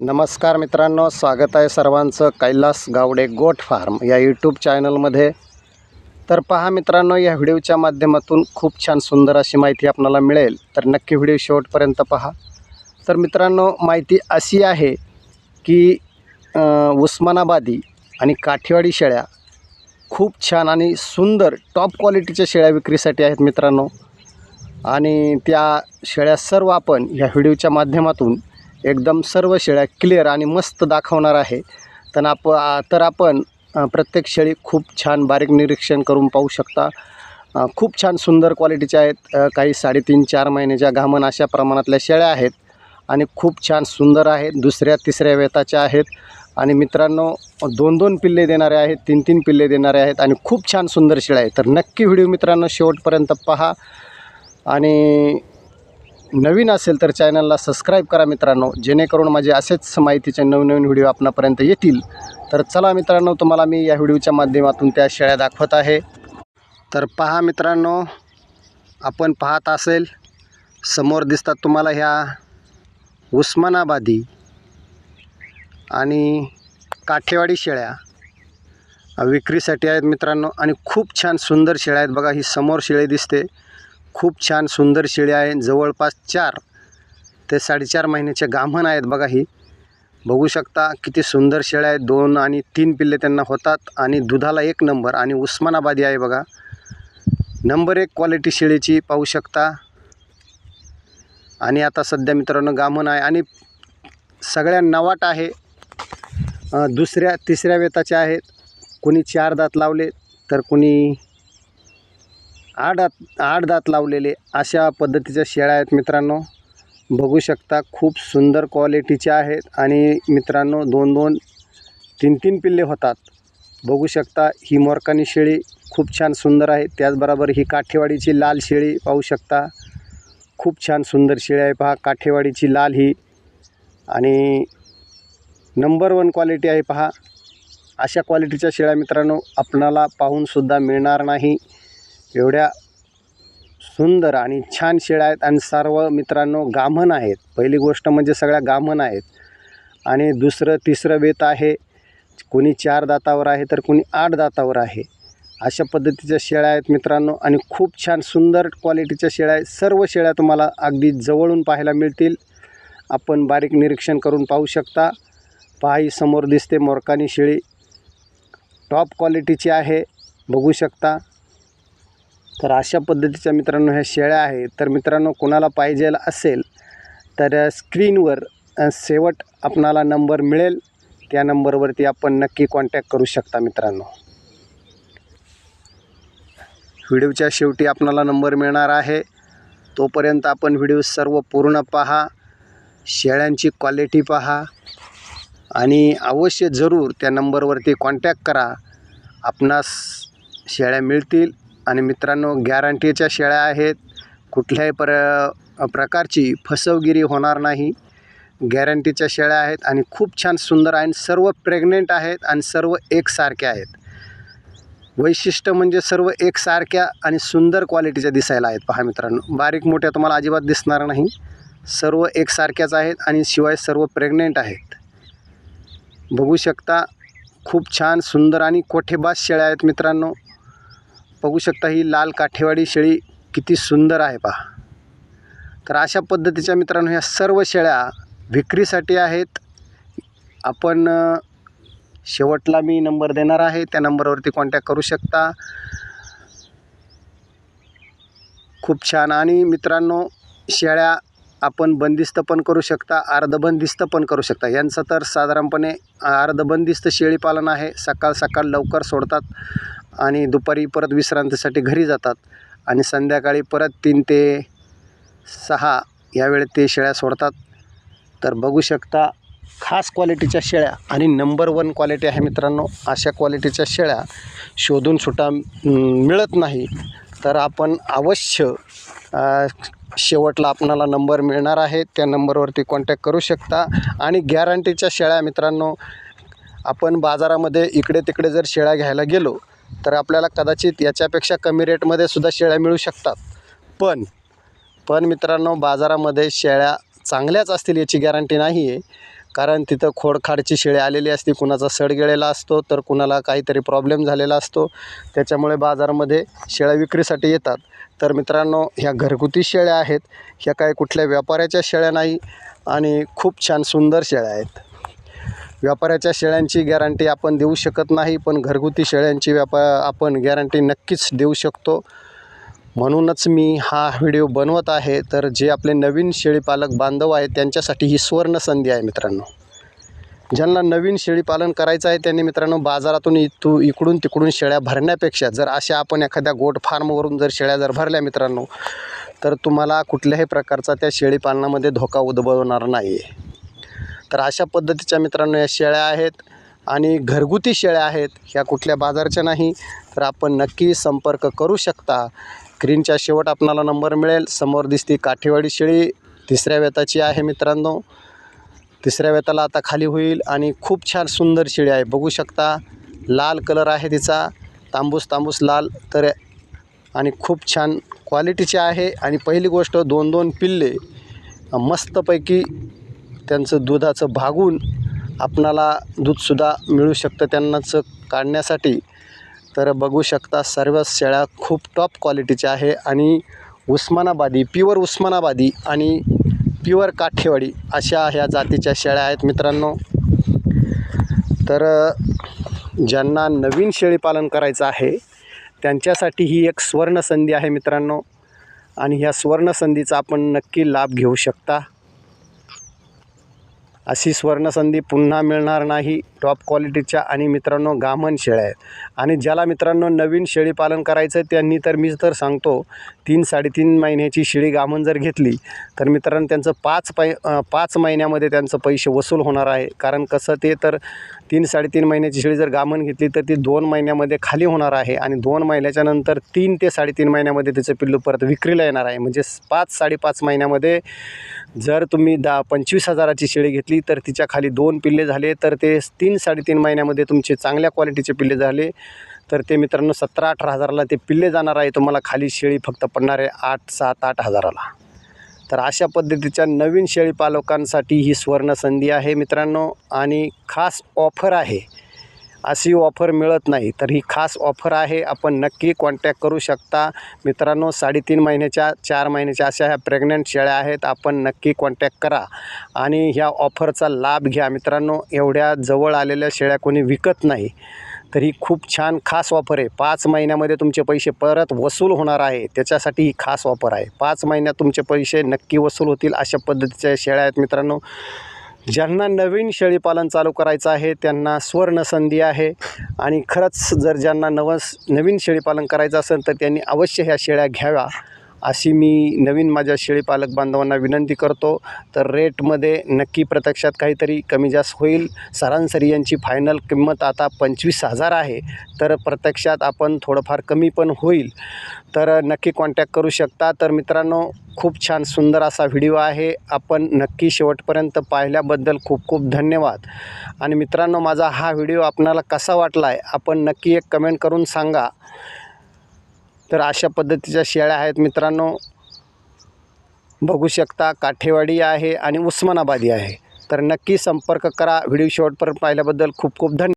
नमस्कार मित्रांनो स्वागत आहे सर्वांचं कैलास गावडे गोट फार्म या यूट्यूब चॅनलमध्ये. तर पहा मित्रांनो या व्हिडिओच्या माध्यमातून खूप छान सुंदर अशी माहिती आपल्याला मिळेल. तर नक्की व्हिडिओ शेवटपर्यंत पहा. तर मित्रांनो माहिती अशी आहे की उस्मानाबादी आणि काठीवाडी शेळ्या खूप छान आणि सुंदर टॉप क्वालिटीच्या शेळ्या विक्रीसाठी आहेत मित्रांनो. आणि त्या शेळ्या सर्व आपण ह्या व्हिडिओच्या माध्यमातून एकदम सर्व शेळ्या क्लिअर आणि मस्त दाखवणार आहे. तर आप तर आपण प्रत्येक शेळी खूप छान बारीक निरीक्षण करून पाहू शकता. खूप छान सुंदर क्वालिटीच्या आहेत. काही साडेतीन चार महिन्याच्या घामण अशा प्रमाणातल्या शेळ्या आहेत. आणि खूप छान सुंदर आहेत. दुसऱ्या तिसऱ्या वेताच्या आहेत. आणि मित्रांनो दोन दोन पिल्ले देणारे आहेत तीन तीन पिल्ले देणारे आहेत आणि खूप छान सुंदर शेळ्या आहेत. तर नक्की व्हिडिओ मित्रांनो शेवटपर्यंत पहा. आणि नवीन असेल तर चॅनलला सबस्क्राईब करा मित्रांनो जेणेकरून माझे असेच माहितीचे नवनवीन व्हिडिओ आपणापर्यंत येतील. तर चला मित्रांनो तुम्हाला मी या व्हिडिओच्या माध्यमातून त्या शेळ्या दाखवत आहे. तर पहा मित्रांनो आपण पाहत असेल समोर दिसतात तुम्हाला ह्या उस्मानाबादी आणि काठेवाडी शेळ्या. विक्रीसाठी आहेत मित्रांनो आणि खूप छान सुंदर शेळ्या आहेत बघा ही समोर शेळी दिसते. खूप छान सुंदर शेळी आहे. जवळपास चार ते साडेचार महिन्याचे गाभण आहेत बघा ही. बघू शकता किती सुंदर शेळ्या आहेत. दोन आणि तीन पिल्ले त्यांना होतात. आणि दुधाला एक नंबर आणि उस्मानाबादी आहे बघा. नंबर एक क्वालिटी शेळीची पाहू शकता. आणि आता सध्या मित्रांनो गामन आहे. आणि सगळ्या नवाट आहे. दुसऱ्या तिसऱ्या वेताच्या आहेत. कोणी चार दात लावले तर कोणी आठ दात आठ दात लावलेले अशा पद्धतीच्या शेळ्या आहेत मित्रांनो. बघू शकता खूप सुंदर क्वालिटीच्या आहेत आणि मित्रांनो दोन दोन तीन तीन पिल्ले होतात. बघू शकता ही मोरकानी शेळी खूप छान सुंदर आहे. त्याचबरोबर ही काठेवाडीची लाल शेळी पाहू शकता. खूप छान सुंदर शेळी आहे पहा काठेवाडीची लाल ही. आणि नंबर वन क्वालिटी आहे पहा. अशा क्वालिटीच्या शेळ्या मित्रांनो आपणाला पाहूनसुद्धा मिळणार नाही. एवढ्या सुंदर आणि छान शेळ्या आहेत आणि सर्व मित्रांनो गाभण आहेत. पहिली गोष्ट म्हणजे सगळ्या गाभण आहेत. आणि दुसरं तिसरं वेत आहे कोणी चार दातावर आहे तर कोणी आठ दातावर आहे. अशा पद्धतीच्या शेळ्या आहेत मित्रांनो आणि खूप छान सुंदर क्वालिटीच्या शेळ्या आहेत. सर्व शेळ्या तुम्हाला अगदी जवळून पाहायला मिळतील. आपण बारीक निरीक्षण करून पाहू शकता. पाही समोर दिसते मोरकानी शेळी. टॉप क्वालिटीची आहे. बघू शकता. तर अशा पद्धतीच्या मित्रांनो ह्या शेळ्या आहेत. तर मित्रांनो कोणाला पाहिजे असेल तर स्क्रीनवर शेवट आपणाला नंबर मिळेल. त्या नंबरवरती आपण नक्की कॉन्टॅक्ट करू शकता मित्रांनो. व्हिडिओच्या शेवटी आपणाला नंबर मिळणार आहे. तोपर्यंत आपण व्हिडिओ सर्व पूर्ण पहा. शेळ्यांची क्वालिटी पहा. आणि अवश्य जरूर त्या नंबरवरती कॉन्टॅक्ट करा. आपणास शेळ्या मिळतील. आणि मित्रांनो गॅरंटीच्या शेळ्या आहेत. कुठल्याही पर प्रकारची फसवगिरी होणार नाही. गॅरंटीच्या शेळ्या आहेत आणि खूप छान सुंदर आहे आणि सर्व प्रेग्नेंट आहेत आणि सर्व एकसारख्या आहेत. वैशिष्ट्य म्हणजे सर्व एकसारख्या आणि सुंदर क्वालिटीच्या दिसायला आहेत. पहा मित्रांनो बारीक मोठ्या तुम्हाला अजिबात दिसणार नाही. सर्व एकसारख्याच आहेत आणि शिवाय सर्व प्रेग्नेंट आहेत. बघू शकता खूप छान सुंदर आणि कोठेबाज शेळ्या आहेत मित्रांनो. बघू शकता ही लाल काठेवाडी शेळी किती सुंदर आहे पहा. तर अशा पद्धतीच्या मित्रांनो ह्या सर्व शेळ्या विक्रीसाठी आहेत. आपण शेवटला मी नंबर देणार आहे. त्या नंबरवरती कॉन्टॅक्ट करू शकता. खूप छान. आणि मित्रांनो शेळ्या आपण बंदिस्त पण करू शकता अर्धबंदिस्त पण करू शकता. यांचं तर साधारणपणे अर्धबंदिस्त शेळीपालन आहे. सकाळ सकाळ लवकर सोडतात. आणि दुपारी परत विश्रांतीसाठी घरी जातात. आणि संध्याकाळी परत तीन ते सहा यावेळी ते शेळ्या सोडतात. तर बघू शकता खास क्वालिटीच्या शेळ्या आणि नंबर वन क्वालिटी आहे मित्रांनो अशा क्वालिटीच्या शेळ्या शोधून सुटा मिळत नाही. तर आपण अवश्य शेवटला आपणाला नंबर मिळणार आहे. त्या नंबरवरती कॉन्टॅक्ट करू शकता. आणि गॅरंटीच्या शेळ्या मित्रांनो आपण बाजारामध्ये इकडे तिकडे जर शेळ्या घ्यायला गेलो तर आपल्याला कदाचित याच्यापेक्षा कमी रेटमध्ये सुद्धा शेळ्या मिळू शकतात. पण पण मित्रांनो बाजारामध्ये शेळ्या चांगल्याच असतील याची गॅरंटी नाही आहे कारण तिथं खोडखाडची शेळी आलेली असते कुणाचा सड गेलेला असतो तर कुणाला काहीतरी प्रॉब्लेम झालेला असतो. त्याच्यामुळे बाजारामध्ये शेळ्या विक्रीसाठी येतात. तर मित्रांनो ह्या घरगुती शेळ्या आहेत ह्या काही कुठल्या व्यापाऱ्याच्या शेळ्या नाही आणि खूप छान सुंदर शेळ्या आहेत. व्यापाऱ्याच्या शेळ्यांची गॅरंटी आपण देऊ शकत नाही पण घरगुती शेळ्यांची व्यापा आपण गॅरंटी नक्कीच देऊ शकतो. म्हणूनच मी हा व्हिडिओ बनवत आहे. तर जे आपले नवीन शेळीपालक बांधव आहेत त्यांच्यासाठी ही सुवर्ण संधी आहे मित्रांनो. ज्यांना नवीन शेळीपालन करायचं आहे त्यांनी मित्रांनो बाजारातून इथू इकडून तिकडून शेळ्या भरण्यापेक्षा जर अशा आपण एखाद्या गोट फार्मवरून जर शेळ्या जर भरल्या मित्रांनो तर तुम्हाला कुठल्याही प्रकारचा त्या शेळीपालनामध्ये धोका उद्भवणार नाही आहे तर अशा पद्धतीच्या मित्रांनो या शेळ्या आहेत आणि घरगुती शेळ्या आहेत ह्या कुठल्या बाजारच्या नाही तर आपण नक्की संपर्क करू शकता. स्क्रीनच्या शेवट आपणाला नंबर मिळेल समोर दिसती काठेवाडी शेळी तिसऱ्या वेताची आहे मित्रांनो. तिसऱ्या वेताला आता खाली होईल आणि खूप छान सुंदर शेळी आहे बघू शकता. लाल कलर आहे तिचा तांबूस तांबूस लाल तर आणि खूप छान क्वालिटीचे आहे. आणि पहिली गोष्ट दोन दोन पिल्ले मस्तपैकी त्यांचं दुधाचं भागून आपणाला दूधसुद्धा मिळू शकतं त्यांनाच काढण्यासाठी. तर बघू शकता सर्व शेळ्या खूप टॉप क्वालिटीच्या आहे आणि उस्मानाबादी प्युअर उस्मानाबादी आणि प्युअर काठेवाडी अशा ह्या जातीच्या शेळ्या आहेत मित्रांनो. तर ज्यांना नवीन शेळीपालन करायचं आहे त्यांच्यासाठी ही एक सुवर्णसंधी आहे मित्रांनो. आणि ह्या सुवर्णसंधीचा आपण नक्की लाभ घेऊ शकता. अशी सुवर्णसंधी पुन्हा मिळणार नाही. टॉप क्वालिटीच्या आणि मित्रांनो गामण शेळ्या आहेत. आणि ज्याला मित्रांनो नवीन शेळी पालन करायचं आहे त्यांनी तर मीच तर सांगतो तीन साडेतीन महिन्याची शेळी गामन जर घेतली तर मित्रांनो त्यांचं पाच पै पाच महिन्यामध्ये त्यांचं पैसे वसूल होणार आहे. कारण कसं ते तर तीन साडेतीन महिन्याची शेळी जर गामण घेतली तर ती दोन महिन्यामध्ये खाली होणार आहे. आणि दोन महिन्याच्या नंतर तीन ते साडेतीन महिन्यामध्ये त्याचं पिल्लू परत विक्रीला येणार आहे. म्हणजे पाच साडेपाच महिन्यामध्ये जर तुम्ही दहा पंचवीस हजाराची शेळी घेतली तर तिच्या खाली दोन पिल्ले झाले तर ते तीन साडेतीन महिन्यामध्ये तुमचे चांगल्या क्वालिटीचे पिल्ले झाले. तर ते मित्रांनो सतरा अठरा हजाराला ते पिल्ले जाणार आहे. तुम्हाला खाली शेळी फक्त पडणार आहे आठ सात आठ हजाराला. तर अशा पद्धतीच्या नवीन शेळी पालकांसाठी ही सुवर्णसंधी आहे मित्रांनो. आणि खास ऑफर आहे अशी ऑफर मिळत नाही. तर ही खास ऑफर आहे. आपण नक्की कॉन्टॅक्ट करू शकता. मित्रांनो साडेतीन महिन्याच्या चार महिन्याच्या अशा ह्या प्रेग्नंट शेळ्या आहेत. आपण नक्की कॉन्टॅक्ट करा. आणि ह्या ऑफरचा लाभ घ्या. मित्रांनो एवढ्या जवळ आलेल्या शेळ्या कोणी विकत नाही. तर ही खूप छान खास ऑफर आहे. पाच महिन्यामध्ये तुमचे पैसे परत वसूल होणार आहे. त्याच्यासाठी ही खास ऑफर आहे. पाच महिन्यात तुमचे पैसे नक्की वसूल होतील अशा पद्धतीच्या शेळ्या आहेत मित्रांनो. ज्यांना नवीन शेळीपालन चालू करायचं आहे त्यांना स्वर्ण संधी आहे. आणि खरंच जर ज्यांना नवस नवीन शेळीपालन करायचं असेल तर त्यांनी अवश्य ह्या शेळ्या घ्याव्या. अशी मी नवीन माझ्या शेळीपालक बांधवांना विनंती करतो तर रेटमध्ये नक्की प्रत्यक्षात काहीतरी कमी जास्त होईल. सरासरी यांची फायनल किंमत आता पंचवीस हजार आहे तर प्रत्यक्षात आपण थोडंफार कमी पण होईल. तर नक्की कॉन्टॅक्ट करू शकता. तर मित्रांनो खूप छान सुंदर असा व्हिडिओ आहे. आपण नक्की शेवटपर्यंत पाहिल्याबद्दल खूप खूप धन्यवाद. आणि मित्रांनो माझा हा व्हिडिओ आपणाला कसा वाटला आहे आपण नक्की एक कमेंट करून सांगा. तर अशा पद्धतीच्या शेळ्या आहेत मित्रांनो. बघू शकता काठेवाडी आहे आणि उस्मानाबादी आहे. तर नक्की संपर्क करा. व्हिडिओ शेवटपर्यंत पाहिल्याबद्दल खूप खूप धन्यवाद.